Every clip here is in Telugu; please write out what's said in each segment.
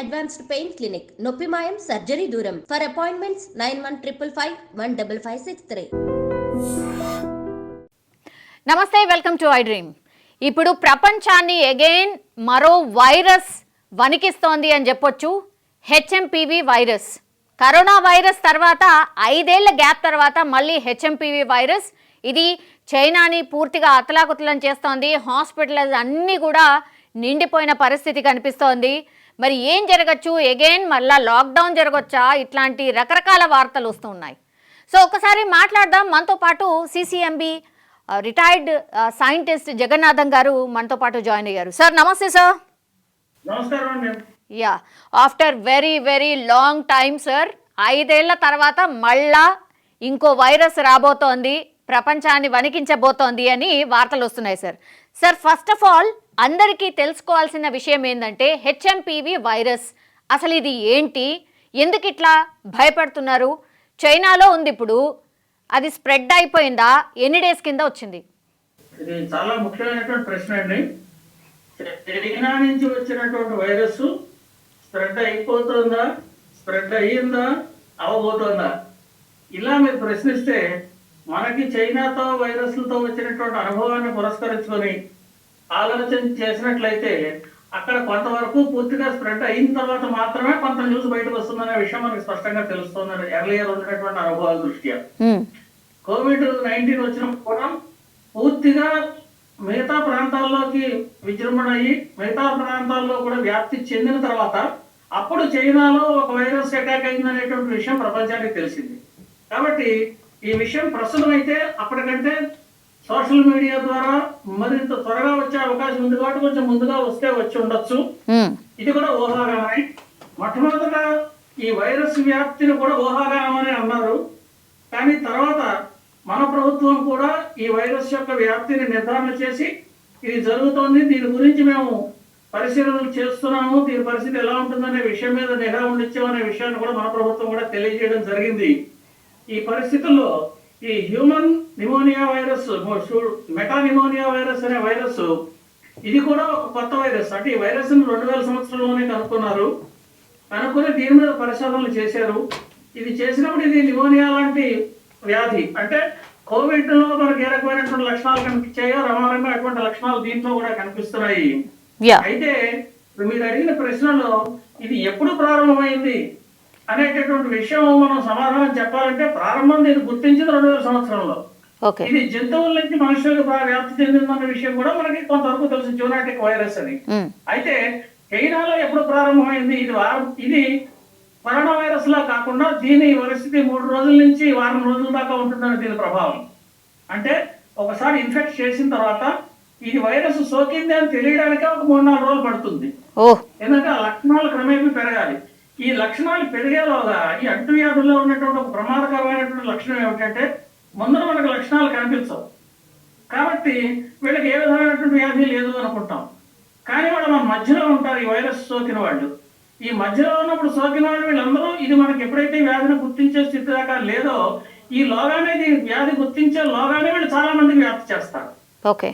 Advanced pain clinic. నొప్పి మాయం సర్జరీ దూరం. For appointments nine one triple five one double five six three. నమస్తే వెల్కమ్ టు ఐ డ్రీమ్. ఇప్పుడు ప్రపంచాన్ని అగైన్ మరో వైరస్ వణికిస్తోంది అని చెప్పొచ్చు. HMPV virus. కరోనా వైరస్ తర్వాత ఐదేళ్ళ గ్యాప్ తర్వాత మళ్ళీ హెచ్ఎంపివి వైరస్. ఇది చైనాని పూర్తిగా అతలాకుతలం చేస్తోంది. హాస్పిటల్స్ అన్నీ కూడా నిండిపోయిన పరిస్థితి కనిపిస్తోంది. మరి ఏం జరగచ్చు? అగైన్ మళ్ళా లాక్డౌన్ జరగచ్చా? ఇట్లాంటి రకరకాల వార్తలు వస్తున్నాయి సో ఒకసారి మాట్లాడదాం. మనతో పాటు సిసిఎంబి రిటైర్డ్ సైంటిస్ట్ జగన్నాథం గారు మనతో పాటు జాయిన్ అయ్యారు. సార్ నమస్తే sir. Yeah after very very long time sir ఐదేళ్ళ తర్వాత మళ్ళా ఇంకో వైరస్ రాబోతోంది. ప్రపంచాన్ని వణికించబోతోంది అని వార్తలు వస్తున్నాయి sir. Sir first of all అందరికీ తెలుసుకోవాల్సిన విషయం ఏంటంటే హెచ్ఎంపివి వైరస్. అసలు ఇది ఏంటి? ఎందుకు ఇట్లా భయపడుతున్నారు? చైనాలో ఉంది ఇప్పుడు. అది స్ప్రెడ్ అయిపోయిందా? ఎన్ని డేస్ కింద వచ్చింది? ఇది చాలా ముఖ్యమైనటువంటి ప్రశ్న అండి. చైనా నుంచి వచ్చినటువంటి వైరస్ స్ప్రెడ్ అయిపోతుందా? స్ప్రెడ్ అయ్యిందా? అవబోతుందా? ఇలా మీరు ప్రశ్నిస్తే మనకి చైనాతో వైరస్లతో వచ్చినటువంటి అనుభవాన్ని పురస్కరించుకొని ఆలోచన చేసినట్లయితే అక్కడ కొంతవరకు పూర్తిగా స్ప్రెడ్ అయిన తర్వాత మాత్రమే కొంత న్యూస్ బయటకు వస్తుందనే విషయం మనకి స్పష్టంగా తెలుస్తుంది ఎర్లియర్ ఉన్నటువంటి అనుభవాల దృష్ట్యా. కోవిడ్ నైన్టీన్ వచ్చినప్పుడు కూడా పూర్తిగా మిగతా ప్రాంతాల్లోకి విజృంభణ అయ్యి మిగతా ప్రాంతాల్లో కూడా వ్యాప్తి చెందిన తర్వాత అప్పుడు చైనాలో ఒక వైరస్ అటాక్ అయిందనేటువంటి విషయం ప్రపంచానికి తెలిసింది. కాబట్టి ఈ విషయం ప్రస్తుతం అయితే అప్పటికంటే సోషల్ మీడియా ద్వారా మరింత త్వరగా వచ్చే అవకాశం ఉంది కాబట్టి కొంచెం ముందుగా వస్తే వచ్చి ఉండొచ్చు. ఇది కూడా ఊహాగానమే. మొట్టమొదట ఈ వైరస్ వ్యాప్తిని కూడా ఊహాగానం అని అన్నారు. కానీ తర్వాత మన ప్రభుత్వం కూడా ఈ వైరస్ యొక్క వ్యాప్తిని నిర్ధారణ చేసి ఇది జరుగుతోంది. దీని గురించి మేము పరిశీలనలు చేస్తున్నాము. దీని పరిస్థితి ఎలా ఉంటుందనే విషయం మీద నిఘా ఉండించామనే విషయాన్ని కూడా మన ప్రభుత్వం కూడా తెలియజేయడం జరిగింది. ఈ పరిస్థితుల్లో ఈ human pneumonia virus meta pneumonia virus అనే వైరస్ ఇది కూడా ఒక కొత్త వైరస్. అంటే ఈ వైరస్ రెండు వేల సంవత్సరంలోనే కనుక్కున్నారు. కనుక్కొని దీని మీద పరిశోధనలు చేశారు. ఇది చేసినప్పుడు ఇది నిమోనియా లాంటి వ్యాధి. అంటే కోవిడ్లో మనకి ఏ రకమైనటువంటి లక్షణాలు కనిపించాయో రమారంగా అటువంటి లక్షణాలు దీంట్లో కూడా కనిపిస్తున్నాయి. అయితే మీరు అడిగిన ప్రశ్నలో ఇది ఎప్పుడు ప్రారంభమైంది? అనేటటువంటి విషయం మనం సమాధానం చెప్పాలంటే ప్రారంభం దీన్ని గుర్తించింది రెండు వేల సంవత్సరంలో. ఇది జంతువుల నుంచి మనుషులకు బాగా వ్యాప్తి చెందిందన్న విషయం కూడా మనకి కొంతవరకు తెలుసు జూనాటిక్ వైరస్ అని. అయితే చైనాలో ఎప్పుడు ప్రారంభమైంది? ఇది వారం ఇది కరోనా వైరస్ లా కాకుండా దీని పరిస్థితి మూడు రోజుల నుంచి వారం రోజుల దాకా ఉంటుందని దీని ప్రభావం. అంటే ఒకసారి ఇన్ఫెక్ట్ చేసిన తర్వాత ఇది వైరస్ సోకింది అని తెలియడానికే ఒక మూడు నాలుగు రోజులు పడుతుంది. ఎందుకంటే ఆ లక్షణాలు క్రమేపీ పెరగాలి. ఈ లక్షణాలు పెరిగేలోగా ఈ అంటువ్యాధుల్లో ఉన్నటువంటి ఒక ప్రమాదకరమైనటువంటి లక్షణం ఏమిటంటే ముందర మనకు లక్షణాలు కనిపించవు. కాబట్టి వీళ్ళకి ఏ విధమైనటువంటి వ్యాధి లేదు అనుకుంటాం. కానీ వాళ్ళు మన మధ్యలో ఉంటారు ఈ వైరస్ సోకిన వాళ్ళు. ఈ మధ్యలో ఉన్నప్పుడు సోకిన వాళ్ళు వీళ్ళందరూ ఇది మనకి ఎప్పుడైతే ఈ వ్యాధిని గుర్తించే స్థితి దాకా లేదో ఈ లోగానే దీని వ్యాధి గుర్తించే లోగానే వీళ్ళు చాలా మందికి వ్యాప్తి చేస్తారు. ఓకే.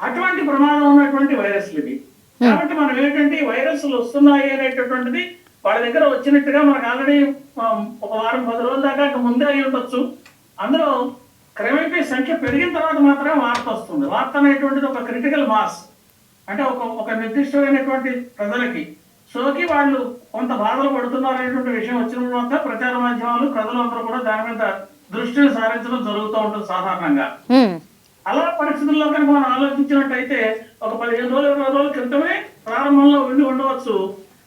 అటువంటి ప్రమాదం ఉన్నటువంటి వైరస్లు ఇవి. కాబట్టి మనం ఏంటంటే వైరస్లు వస్తున్నాయి అనేటటువంటిది వాళ్ళ దగ్గర వచ్చినట్టుగా మనకు ఆల్రెడీ ఒక వారం పది రోజుల దాకా ఇంకా ముందే అయి ఉండొచ్చు. అందులో క్రమేపీ సంఖ్య పెరిగిన తర్వాత మాత్రమే వార్త వస్తుంది. వార్త అనేటువంటిది ఒక క్రిటికల్ మాస్ అంటే ఒక ఒక నిర్దిష్టమైనటువంటి ప్రజలకి. సోకి వాళ్ళు కొంత బాధలు పడుతున్నారు అనేటువంటి విషయం వచ్చిన తర్వాత ప్రచార మాధ్యమాలు ప్రజలందరూ కూడా దాని మీద దృష్టిని సారించడం జరుగుతూ ఉంటుంది సాధారణంగా. అలా పరిస్థితుల్లో కనుక మనం ఆలోచించినట్టయితే ఒక పదిహేను రోజులు ఇరవై రోజుల క్రితమే ప్రారంభంలో ఉండి ఉండవచ్చు.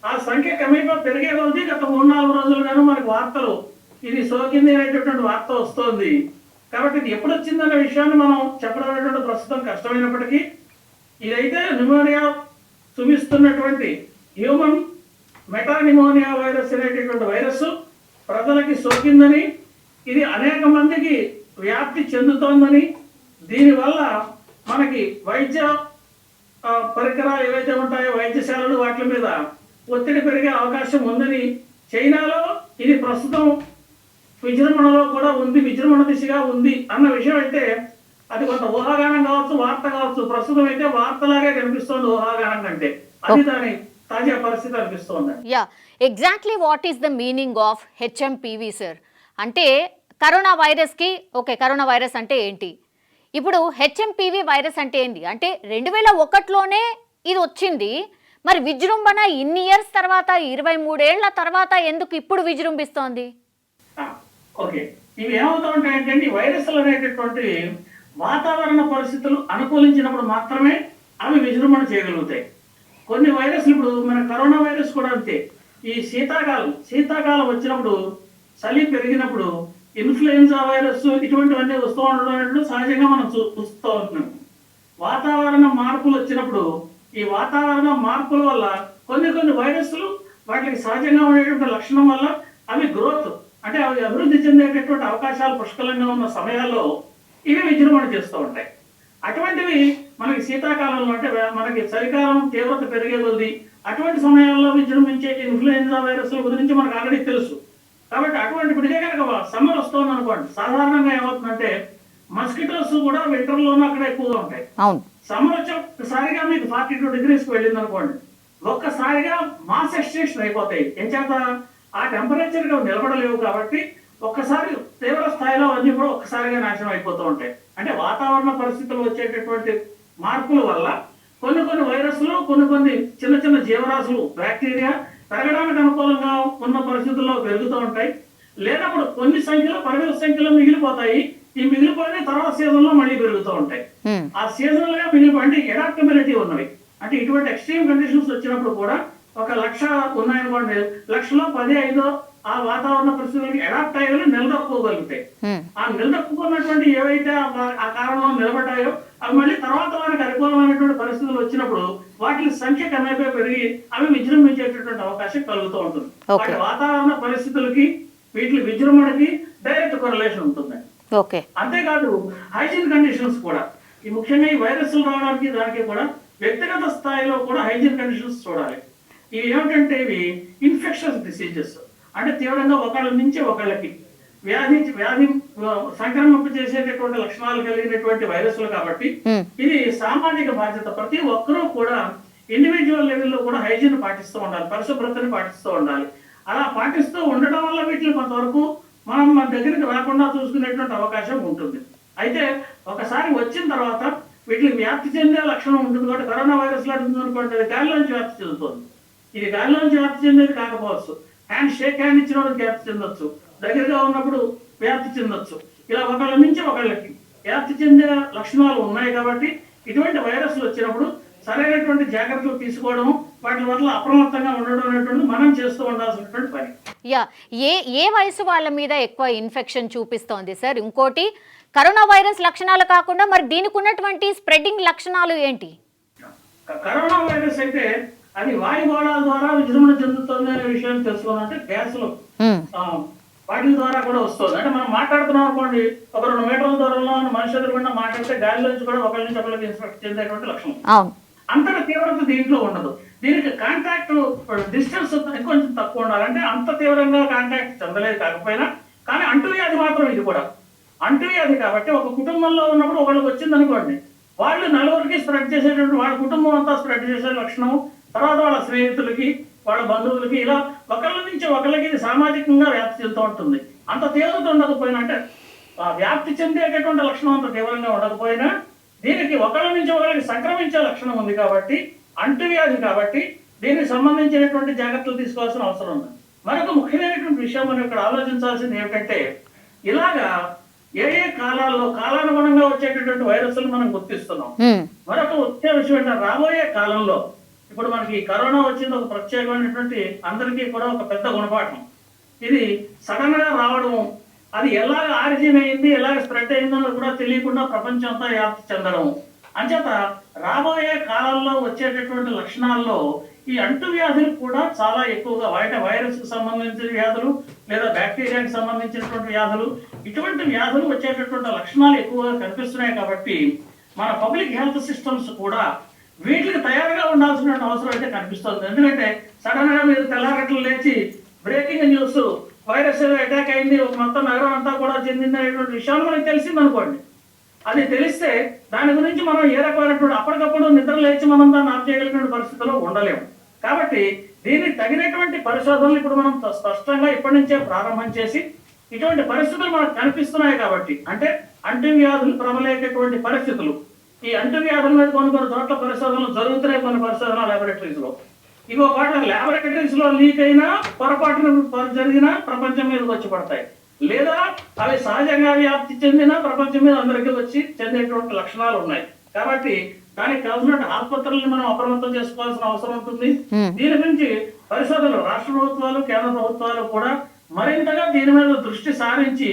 ఆ సంఖ్య క్రమేపా పెరిగే కొద్దీ గత మూడు నాలుగు రోజులుగాను మనకు వార్తలు ఇది సోకింది అనేటటువంటి వార్త వస్తోంది. కాబట్టి ఇది ఎప్పుడు వచ్చిందనే విషయాన్ని మనం చెప్పడం అనేటువంటి ప్రస్తుతం కష్టమైనప్పటికీ ఇదైతే న్యూమోనియా చూపిస్తున్నటువంటి హ్యూమన్ మెటానిమోనియా వైరస్ అనేటటువంటి వైరస్ ప్రజలకి సోకిందని ఇది అనేక మందికి వ్యాప్తి చెందుతోందని దీనివల్ల మనకి వైద్య పరికరాలు ఏవైతే ఉంటాయో వైద్యశాలలు వాటి మీద ఒత్తిడి పెరిగే అవకాశం ఉందని చైనాలో ఇది ప్రస్తుతం విజృంభణలో కూడా ఉంది విజృంభణ దిశగా ఉంది అన్న విషయం అయితే అది కొంత ఊహాగానం కావచ్చు వార్త కావచ్చు. ప్రస్తుతం అయితే వార్తలాగే కనిపిస్తోంది ఊహాగానం కంటే. అది దాని తాజా పరిస్థితి అనిపిస్తోంది. Yeah exactly what is the meaning of HMPV sir? అంటే కరోనా వైరస్కి ఓకే కరోనా వైరస్ అంటే ఏంటి? ఇప్పుడు హెచ్ఎంపీవీ వైరస్ అంటే ఏంటి అంటే రెండు వేల ఒకటిలోనే ఇది వచ్చింది. మరి విజృంభణ ఇన్ని ఇయర్స్ తర్వాత ఇరవై మూడేళ్ళ తర్వాత ఎందుకు ఇప్పుడు విజృంభిస్తోంది? ఓకే. ఇవి ఏమవుతామంటే అండి వైరస్లు అనేటటువంటి వాతావరణ పరిస్థితులు అనుకూలించినప్పుడు మాత్రమే అవి విజృంభణ చేయగలుగుతాయి. కొన్ని వైరస్లు ఇప్పుడు మన కరోనా వైరస్ కూడా అంతే. ఈ శీతాకాలం శీతాకాలం వచ్చినప్పుడు చలి పెరిగినప్పుడు ఇన్ఫ్లుయెన్జా వైరస్ ఇటువంటివన్నీ వస్తూ ఉండడం సహజంగా మనం చూ- చూస్తూ ఉంటున్నాం. వాతావరణ మార్పులు వచ్చినప్పుడు ఈ వాతావరణ మార్పుల వల్ల కొన్ని కొన్ని వైరస్లు వాటికి సహజంగా ఉండేటువంటి లక్షణం వల్ల అవి గ్రోత్ అంటే అవి అభివృద్ధి చెందేటటువంటి అవకాశాలు పుష్కలంగా ఉన్న సమయాల్లో ఇవి విజృంభణ చేస్తూ ఉంటాయి. అటువంటివి మనకి శీతాకాలంలో అంటే మనకి చలికాలం తీవ్రత పెరిగే కొద్ది అటువంటి సమయాల్లో విజృంభించే ఇన్ఫ్లుయెంజా వైరస్ల గురించి మనకు ఆల్రెడీ తెలుసు. కాబట్టి అటువంటి ఇప్పుడే కనుక సమ్మర్ వస్తుంది అనుకోండి సాధారణంగా ఏమవుతుందంటే మస్కిటోస్ కూడా వింటర్లోనూ అక్కడ ఎక్కువగా ఉంటాయి. అవును. సమ్మర్ ఒక్కసారిగా మీకు ఫార్టీ టూ డిగ్రీస్కి వెళ్ళింది అనుకోండి ఒక్కసారిగా మాస్ ఎక్స్టెన్షన్ అయిపోతాయి. ఏం చేత ఆ టెంపరేచర్ నిలబడలేవు కాబట్టి ఒక్కసారి తీవ్ర స్థాయిలో అన్ని కూడా ఒక్కసారిగా నాశనం అయిపోతూ ఉంటాయి. అంటే వాతావరణ పరిస్థితులు వచ్చేటటువంటి మార్పుల వల్ల కొన్ని కొన్ని వైరస్లు కొన్ని కొన్ని చిన్న చిన్న జీవరాశులు బ్యాక్టీరియా పెరగడానికి అనుకూలంగా ఉన్న పరిస్థితుల్లో పెరుగుతూ ఉంటాయి. లేనప్పుడు కొన్ని సంఖ్యలో పరిమిత సంఖ్యలో మిగిలిపోతాయి. ఈ మిగిలిపోయిన తర్వాత సీజన్లో మళ్ళీ పెరుగుతూ ఉంటాయి. ఆ సీజనల్గా మిగిలిపో అంటే ఎడాప్టబిలిటీ ఉన్నవి అంటే ఇటువంటి ఎక్స్ట్రీమ్ కండిషన్స్ వచ్చినప్పుడు కూడా ఒక లక్ష ఉన్నాయనుకోండి లక్షలో పది ఐదో ఆ వాతావరణ పరిస్థితులకి అడాప్ట్ అయ్యేవి నిలదొక్కుకోగలుగుతాయి. ఆ నిలదొక్కుకున్నటువంటి ఏవైతే ఆ- కాలంలో నిలబడ్డాయో అవి మళ్ళీ తర్వాత వారికి అనుకూలమైనటువంటి పరిస్థితులు వచ్చినప్పుడు వాటి సంఖ్య క్రమేపీ పెరిగి అవి విజృంభించేటటువంటి అవకాశం కలుగుతూ ఉంటుంది. వాటి వాతావరణ పరిస్థితులకి వీటి విజృంభణకి డైరెక్ట్ కొరలేషన్ ఉంటుంది ఓకే. అంతేకాదు హైజీన్ కండిషన్స్ కూడా. ఈ ముఖ్యంగా ఈ వైరస్లు రావడానికి దానికి కూడా వ్యక్తిగత స్థాయిలో కూడా హైజీన్ కండిషన్స్ చూడాలి. ఇవి ఏమిటంటే ఇవి ఇన్ఫెక్షన్స్ డిసీజెస్. అంటే తీవ్రంగా ఒకళ్ళ నుంచి ఒకళ్ళకి వ్యాధి వ్యాధి సంక్రమింప చేసేటటువంటి లక్షణాలు కలిగినటువంటి వైరస్లు కాబట్టి. ఇది సామాజిక బాధ్యత. ప్రతి ఒక్కరూ కూడా ఇండివిజువల్ లెవెల్లో కూడా హైజీన్ పాటిస్తూ ఉండాలి. పరిశుభ్రతని పాటిస్తూ ఉండాలి. అలా పాటిస్తూ ఉండటం వల్ల వీటిని కొంతవరకు మనం మన దగ్గరికి రాకుండా చూసుకునేటువంటి అవకాశం ఉంటుంది. అయితే ఒకసారి వచ్చిన తర్వాత వీటికి వ్యాప్తి చెందే లక్షణం ఉంటుంది కాబట్టి కరోనా వైరస్ లాంటి అనుకోండి అది గాలిలోంచి వ్యాప్తి చెందుతుంది. ఇది గాలిలోంచి వ్యాప్తి చెందేది కాకపోవచ్చు. హ్యాండ్ షేక్ హ్యాండ్ ఇచ్చిన వాళ్ళకి వ్యాప్తి చెందొచ్చు. దగ్గరగా ఉన్నప్పుడు వ్యాప్తి చెందొచ్చు. ఇలా ఒకళ్ళ నుంచి ఒకళ్ళకి వ్యాప్తి చెందే లక్షణాలు ఉన్నాయి కాబట్టి ఇటువంటి వైరస్లు వచ్చినప్పుడు సరైనటువంటి జాగ్రత్తలు తీసుకోవడం వాటి వల్ల అప్రమత్తంగా ఉండడం అనేటువంటి మనం చేస్తూ ఉండాల్సినటువంటి పని. యా ఏ ఏ వయసు వాళ్ళ మీద ఎక్కువ ఇన్ఫెక్షన్ చూపిస్తోంది సార్? ఇంకోటి కరోనా వైరస్ లక్షణాలు కాకుండా మరి దీనికి ఉన్నటువంటి స్ప్రెడ్డింగ్ లక్షణాలు ఏంటి? కరోనా వైరస్ అయితే అది వాయుగోళాల ద్వారా విజృంభణ చెందుతుంది అనే విషయం తెలుసుకోవాలంటే గ్యాస్లు వాటి ద్వారా కూడా వస్తుంది. అంటే మనం మాట్లాడుతున్నాం అనుకోండి ఒక రెండు మీటర్ల దూరంలో ఉన్న మనిషి ఎదురుకుండా మాట్లాడితే గాలిలోంచి కూడా ఒకరి నుంచి ఒకరికి ఇన్ఫెక్ట్ చెందేటువంటి లక్షణం. అంతటి తీవ్రత దీంట్లో ఉండదు. దీనికి కాంటాక్ట్ డిస్టెన్స్ కొంచెం తక్కువ ఉండాలంటే అంత తీవ్రంగా కాంటాక్ట్ చెందలేదు కాకపోయినా కానీ అంటువ్యాధి మాత్రం ఇది కూడా. అంటువ్యాధి కాబట్టి ఒక కుటుంబంలో ఉన్నప్పుడు ఒకళ్ళకి వచ్చింది అనుకోండి వాళ్ళు నలుగురికి స్ప్రెడ్ చేసేటువంటి వాళ్ళ కుటుంబం అంతా స్ప్రెడ్ చేసే లక్షణం తర్వాత వాళ్ళ స్నేహితులకి వాళ్ళ బంధువులకి ఇలా ఒకళ్ళ నుంచి ఒకళ్ళకి ఇది సామాజికంగా వ్యాప్తి చెందుతూ ఉంటుంది. అంత తీవ్రత ఉండకపోయినా అంటే వ్యాప్తి చెందేటటువంటి లక్షణం అంత తీవ్రంగా ఉండకపోయినా దీనికి ఒకళ్ళ నుంచి ఒకరికి సంక్రమించే లక్షణం ఉంది కాబట్టి అంటువ్యాధి కాబట్టి దీనికి సంబంధించినటువంటి జాగ్రత్తలు తీసుకోవాల్సిన అవసరం ఉంది. మరొక ముఖ్యమైనటువంటి విషయం మనం ఇక్కడ ఆలోచించాల్సింది ఏమిటంటే ఇలాగా ఏ ఏ కాలాల్లో కాలానుగుణంగా వచ్చేటటువంటి వైరస్లు మనం గుర్తిస్తున్నాం. మరొక ముఖ్య విషయం ఏంటంటే రాబోయే కాలంలో ఇప్పుడు మనకి కరోనా వచ్చింది ఒక ప్రత్యేకమైనటువంటి అందరికీ కూడా ఒక పెద్ద గుణపాఠం. ఇది సడన్గా రావడం అది ఎలాగ ఆరిజిన్ అయింది ఎలాగ స్ప్రెడ్ అయిందో కూడా తెలియకుండా ప్రపంచం అంతా వ్యాప్తి చెందడం. అంచేత రాబోయే కాలంలో వచ్చేటటువంటి లక్షణాల్లో ఈ అంటు వ్యాధులు కూడా చాలా ఎక్కువగా అంటే వైరస్కు సంబంధించిన వ్యాధులు లేదా బ్యాక్టీరియాకి సంబంధించినటువంటి వ్యాధులు ఇటువంటి వ్యాధులు వచ్చేటటువంటి లక్షణాలు ఎక్కువగా కనిపిస్తున్నాయి కాబట్టి మన పబ్లిక్ హెల్త్ సిస్టమ్స్ కూడా వీటికి తయారుగా ఉండాల్సిన అవసరం అయితే కనిపిస్తుంది. ఎందుకంటే సడన్గా మీరు తెల్లారట్లు లేచి బ్రేకింగ్ న్యూస్ వైరస్ అటాక్ అయింది ఒక మొత్తం నగరం అంతా కూడా చెందింది అనేటువంటి విషయాలు మనకి తెలిసింది అనుకోండి. అది తెలిస్తే దాని గురించి మనం ఏ రకమైనటువంటి అప్పటికప్పుడు నిద్ర లేచి మనం దాన్ని ఆఫ్ చేయగలిగిన పరిస్థితిలో ఉండలేము. కాబట్టి దీనికి తగినటువంటి పరిశోధనలు ఇప్పుడు మనం స్పష్టంగా ఇప్పటి నుంచే ప్రారంభం చేసి ఇటువంటి పరిస్థితులు మనకు కనిపిస్తున్నాయి కాబట్టి అంటే అంటువ్యాధులు ప్రబలేటటువంటి పరిస్థితులు. ఈ అంటువ్యాధుల మీద కొన్ని కొన్ని చోట్ల పరిశోధనలు జరుగుతున్నాయి కొన్ని పరిశోధన లాబొరేటరీస్ ఇంకో పాట లాబొరేటరీస్లో లీక్ అయినా పొరపాటున జరిగినా ప్రపంచం మీదకి వచ్చి పడతాయి. లేదా అవి సహజంగా వ్యాప్తి చెందిన ప్రపంచం మీద అందరికీ వచ్చి చెందేటువంటి లక్షణాలు ఉన్నాయి. కాబట్టి దానికి కావాల్సిన ఆసుపత్రులను మనం అప్రమత్తం చేసుకోవాల్సిన అవసరం ఉంటుంది. దీని గురించి పరిశోధనలు రాష్ట్ర ప్రభుత్వాలు కేంద్ర ప్రభుత్వాలు కూడా మరింతగా దీని మీద దృష్టి సారించి